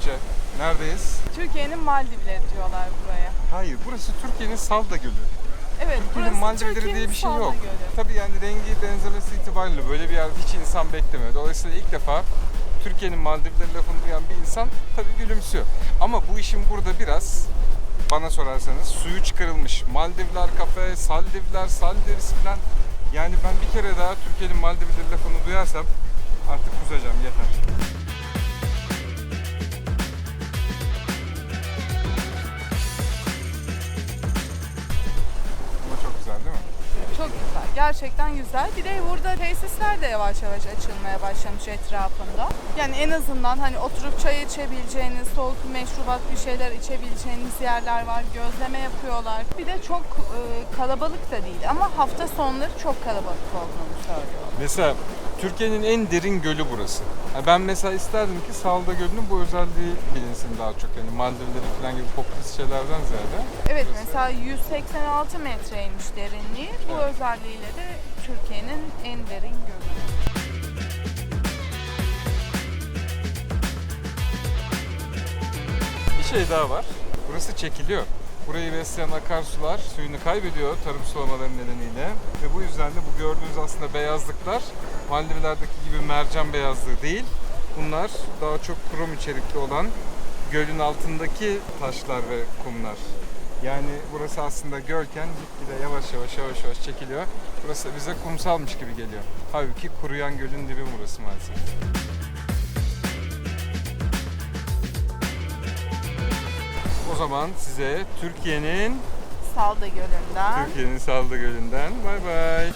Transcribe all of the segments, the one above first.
Tuğçe. Neredeyiz? Türkiye'nin Maldivleri diyorlar buraya. Hayır, burası Türkiye'nin Salda Gölü. Evet, Türkiye'nin Maldivleri diye bir şey Salda yok. Gölü. Tabii yani rengi benzemesi itibariyle böyle bir yer hiç insan beklemiyor. Dolayısıyla ilk defa Türkiye'nin Maldivleri lafını duyan bir insan tabii gülümsüyor. Ama bu işin burada biraz bana sorarsanız suyu çıkarılmış. Maldivler kafe, Saldivler, Saldivs falan. Yani ben bir kere daha Türkiye'nin Maldivleri lafını duyarsam artık kusacağım yeter. Gerçekten güzel. Bir de burada tesisler de yavaş yavaş açılmaya başlamış etrafında. Yani en azından hani oturup çay içebileceğiniz, soğuk meşrubat bir şeyler içebileceğiniz yerler var. Gözleme yapıyorlar. Bir de çok e, kalabalık da değil ama hafta sonları çok kalabalık olduğunu söylüyor. Mesela Türkiye'nin en derin gölü burası. Ya Ben mesela isterdim ki Salda Gölü'nün bu özelliği bilinsin daha çok. Yani Maldivleri falan gibi popülist şeylerden ziyade. Evet Burası- mesela 186 metreymiş derinliği. Bu Evet. özelliğiyle de Türkiye'nin en derin gölü. Bir şey daha var. Burası çekiliyor. Burayı besleyen akarsular suyunu kaybediyor tarım sulamaları nedeniyle. Ve bu yüzden de bu gördüğünüz aslında beyazlıklar Maldivler'deki gibi mercan beyazlığı değil. Bunlar daha çok krom içerikli olan gölün altındaki taşlar ve kumlar. Yani burası aslında gölken gitgide yavaş yavaş yavaş yavaş çekiliyor. Burası bize kumsalmış gibi geliyor. Halbuki kuruyan gölün dibi burası maalesef. Zaman size Türkiye'nin Salda Gölü'nden. Türkiye'nin Salda Gölü'nden bay bay.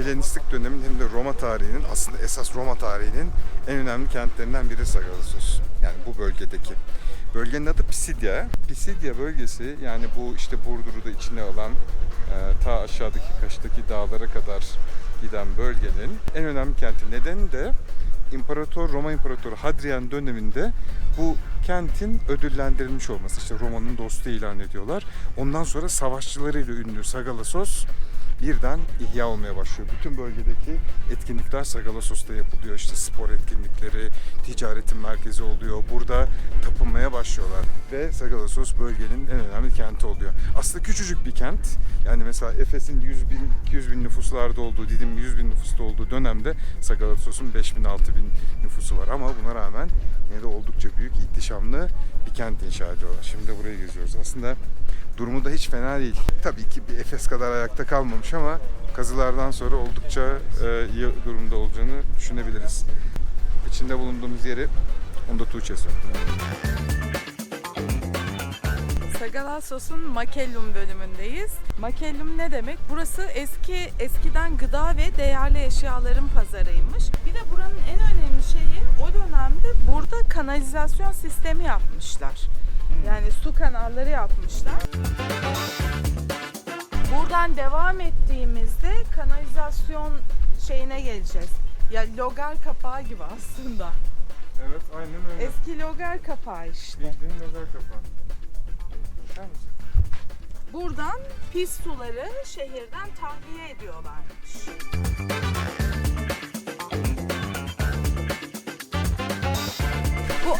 Helenistik dönemin hem de Roma tarihinin aslında esas Roma tarihinin en önemli kentlerinden biri Sagalassos. Yani bu bölgedeki. Bölgenin adı Pisidya. Pisidya bölgesi yani bu işte Burdur'u da içine alan e, ta aşağıdaki Kaş'taki dağlara kadar giden bölgenin en önemli kenti. Nedeni de İmparator Roma İmparatoru Hadrian döneminde bu kentin ödüllendirilmiş olması. İşte Roma'nın dostu ilan ediyorlar. Ondan sonra savaşçılarıyla ünlü Sagalassos birden ihya olmaya başlıyor. Bütün bölgedeki etkinlikler Sagalassos'ta yapılıyor. İşte spor etkinlikleri, ticaretin merkezi oluyor. Burada tapınmaya başlıyorlar. Ve Sagalassos bölgenin en önemli kenti oluyor. Aslında küçücük bir kent. Yani mesela Efes'in 100 bin, 200 bin nüfuslarda olduğu, Didim 100 bin nüfusta olduğu dönemde Sagalassos'un 5 bin, 6 bin nüfusu var. Ama buna rağmen yine de oldukça büyük, ihtişamlı bir kent inşa ediyorlar. Şimdi burayı geziyoruz. Aslında Durumu da hiç fena değil. Tabii ki bir Efes kadar ayakta kalmamış ama kazılardan sonra oldukça e, iyi durumda olacağını düşünebiliriz. İçinde bulunduğumuz yeri onda Tuğçe söyledi. Sagalassos'un Makellum bölümündeyiz. Makellum ne demek? Burası eski eskiden gıda ve değerli eşyaların pazarıymış. Bir de buranın en önemli şeyi o dönemde burada kanalizasyon sistemi yapmışlar. Yani su kanalları yapmışlar. Buradan devam ettiğimizde kanalizasyon şeyine geleceğiz. Ya logar kapağı gibi aslında. Evet aynen öyle. Eski logar kapağı işte. Bildiğin lazer kapağı. Bakar mısın? Buradan pis suları şehirden tahliye ediyorlarmış.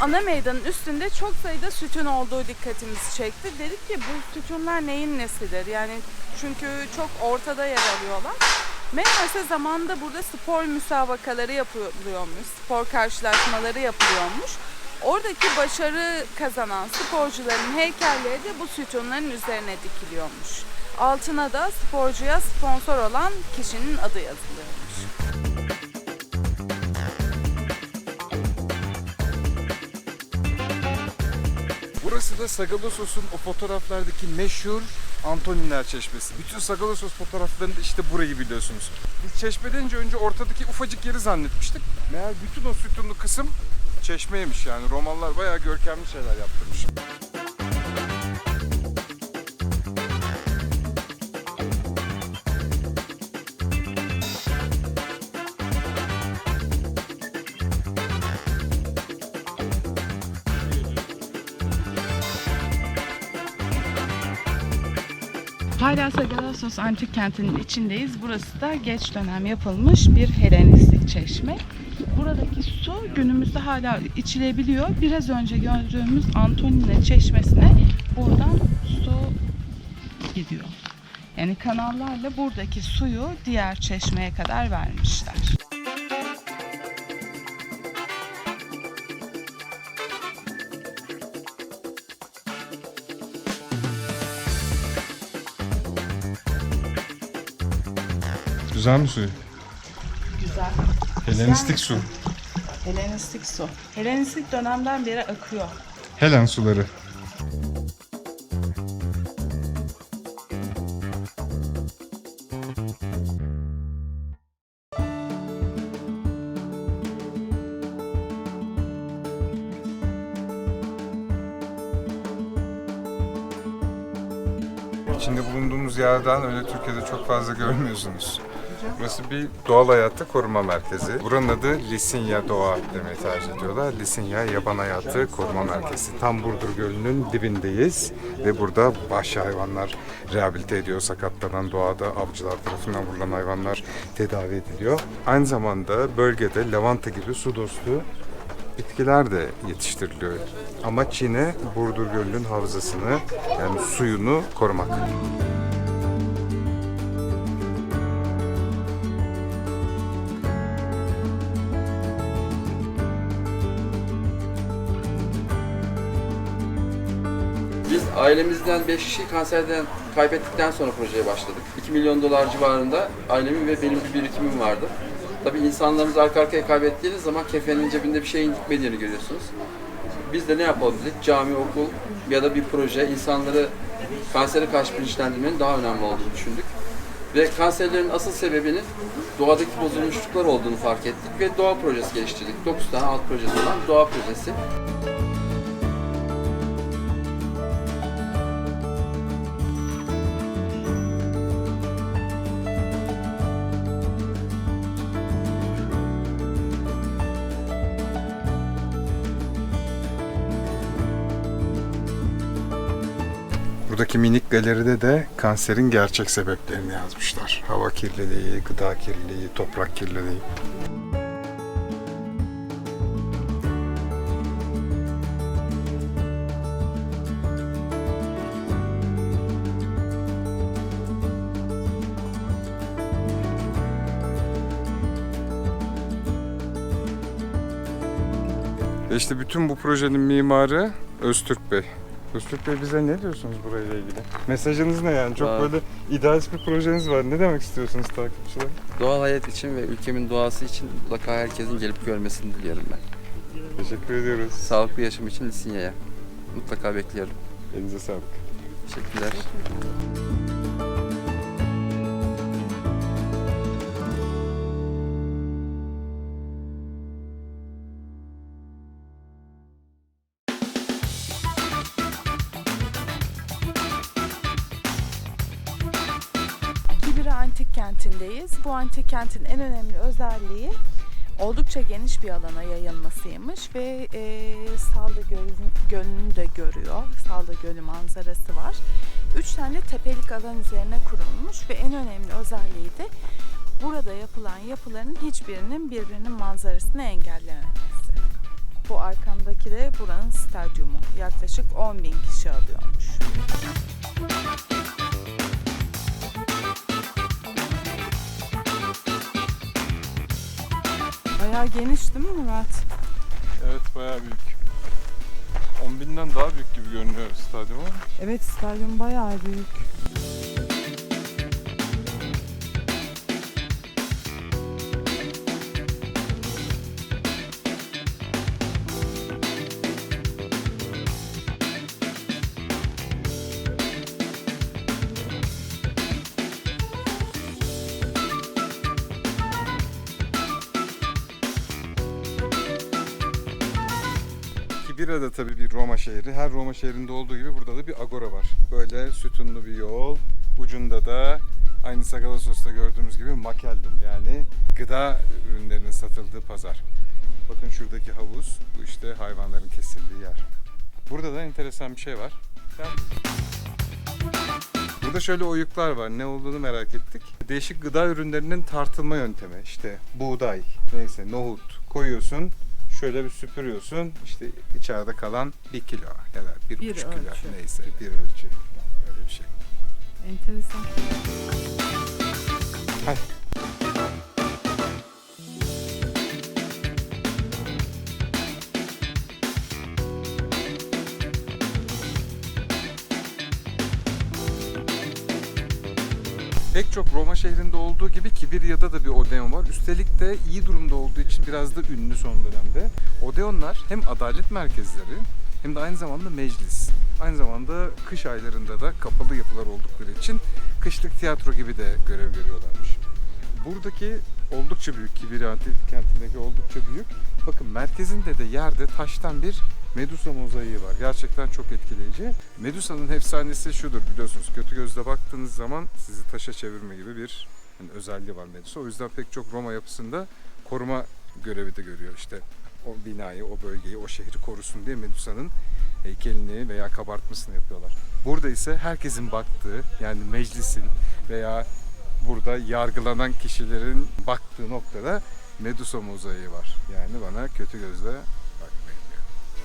Ana meydanın üstünde çok sayıda sütun olduğu dikkatimizi çekti. Dedik ki bu sütunlar neyin nesidir? Yani çünkü çok ortada yer alıyorlar. Meğerse zamanında burada spor müsabakaları yapılıyormuş, spor karşılaşmaları yapılıyormuş. Oradaki başarı kazanan sporcuların heykelleri de bu sütunların üzerine dikiliyormuş. Altına da sporcuya sponsor olan kişinin adı yazılıyormuş. Burası da Sagalassos'un o fotoğraflardaki meşhur Antoninler Çeşmesi. Bütün Sagalassos fotoğraflarında işte burayı biliyorsunuz. Biz çeşme deyince önce ortadaki ufacık yeri zannetmiştik. Meğer bütün o sütunlu kısım çeşmeymiş yani. Romalılar bayağı görkemli şeyler yaptırmış. Hala Sagalassos Antik Kenti'nin içindeyiz. Burası da geç dönem yapılmış bir Helenistik çeşme. Buradaki su günümüzde hala içilebiliyor. Biraz önce gördüğümüz Antonine çeşmesine buradan su gidiyor. Yani kanallarla buradaki suyu diğer çeşmeye kadar vermişler. Güzel mi suyu? Güzel. Helenistik su. Helenistik su. Helenistik dönemden beri akıyor. Helen suları. İçinde bulunduğumuz yerden öyle Türkiye'de çok fazla görmüyorsunuz. Burası bir doğal hayatta koruma merkezi. Buranın adı Lisinya Doğa demeyi tercih ediyorlar. Lisinya Yaban Hayatı Koruma Merkezi. Tam Burdur Gölü'nün dibindeyiz ve burada vahşi hayvanlar rehabilite ediyor. Sakatlanan doğada avcılar tarafından vurulan hayvanlar tedavi ediliyor. Aynı zamanda bölgede lavanta gibi su dostu bitkiler de yetiştiriliyor. Amaç yine Burdur Gölü'nün havzasını yani suyunu korumak. Ailemizden 5 kişi kanserden kaybettikten sonra projeye başladık. 2 milyon dolar civarında ailemin ve benim bir birikimim vardı. Tabii insanlarımız arka arkaya kaybettiğiniz zaman kefenin cebinde bir şeyin gitmediğini görüyorsunuz. Biz de ne yapalım dedik? Cami, okul ya da bir proje insanları kansere karşı bilinçlendirmenin daha önemli olduğunu düşündük. Ve kanserlerin asıl sebebinin doğadaki bozulmuşluklar olduğunu fark ettik ve doğa projesi geliştirdik. 9 tane alt projesi olan doğa projesi. Buradaki minik galeride de kanserin gerçek sebeplerini yazmışlar. Hava kirliliği, gıda kirliliği, toprak kirliliği. İşte bütün bu projenin mimarı Öztürk Bey. Öztürk Bey bize ne diyorsunuz burayla ilgili? Mesajınız ne yani? Çok Vay. böyle idealist bir projeniz var. Ne demek istiyorsunuz takipçiler? Doğal hayat için ve ülkemin doğası için mutlaka herkesin gelip görmesini diliyorum ben. Teşekkür ediyoruz. Sağlıklı yaşam için Lisinya'ya. Mutlaka bekliyorum. Elinize sağlık. Teşekkürler. Kibira Kenti'ndeyiz. Bu antik kentin en önemli özelliği oldukça geniş bir alana yayılmasıymış ve e, Salda Gölü- Gölü'nü de görüyor. Salda Gölü manzarası var. Üç tane tepelik alan üzerine kurulmuş ve en önemli özelliği de burada yapılan yapıların hiçbirinin birbirinin manzarasını engellememesi. Bu arkamdaki de buranın stadyumu. Yaklaşık 10 bin kişi alıyormuş. Bayağı geniş değil mi Murat? Evet bayağı büyük. 10 binden daha büyük gibi görünüyor stadyum ama Evet stadyum bayağı büyük. Kibira da tabii bir Roma şehri. Her Roma şehrinde olduğu gibi burada da bir agora var. Böyle sütunlu bir yol. Ucunda da aynı Sagalassos'ta gördüğümüz gibi makellum yani gıda ürünlerinin satıldığı pazar. Bakın şuradaki havuz, bu işte hayvanların kesildiği yer. Burada da enteresan bir şey var. Burada şöyle oyuklar var. Ne olduğunu merak ettik. Değişik gıda ürünlerinin tartılma yöntemi. İşte buğday, neyse nohut koyuyorsun. Şöyle bir süpürüyorsun. İşte içeride kalan bir kilo ya da bir, Bir buçuk kilo neyse bir ölçü. Öyle bir şey. Enteresan. Hadi. Pek çok Roma şehrinde olduğu gibi Kibirya'da da bir Odeon var. Üstelik de iyi durumda olduğu için biraz da ünlü son dönemde. Odeonlar hem adalet merkezleri hem de aynı zamanda meclis. Aynı zamanda kış aylarında da kapalı yapılar oldukları için kışlık tiyatro gibi de görev görüyorlarmış. Buradaki oldukça büyük, Kibirya kentindeki oldukça büyük. Bakın merkezinde de yerde taştan bir Medusa mozaiği var. Gerçekten çok etkileyici. Medusa'nın efsanesi şudur biliyorsunuz. Kötü gözle baktığınız zaman sizi taşa çevirme gibi bir hani özelliği var Medusa. O yüzden pek çok Roma yapısında koruma görevi de görüyor. İşte o binayı, o bölgeyi, o şehri korusun diye Medusa'nın heykelini veya kabartmasını yapıyorlar. Burada ise herkesin baktığı yani meclisin veya burada yargılanan kişilerin baktığı noktada Medusa mozaiği var. Yani bana kötü gözle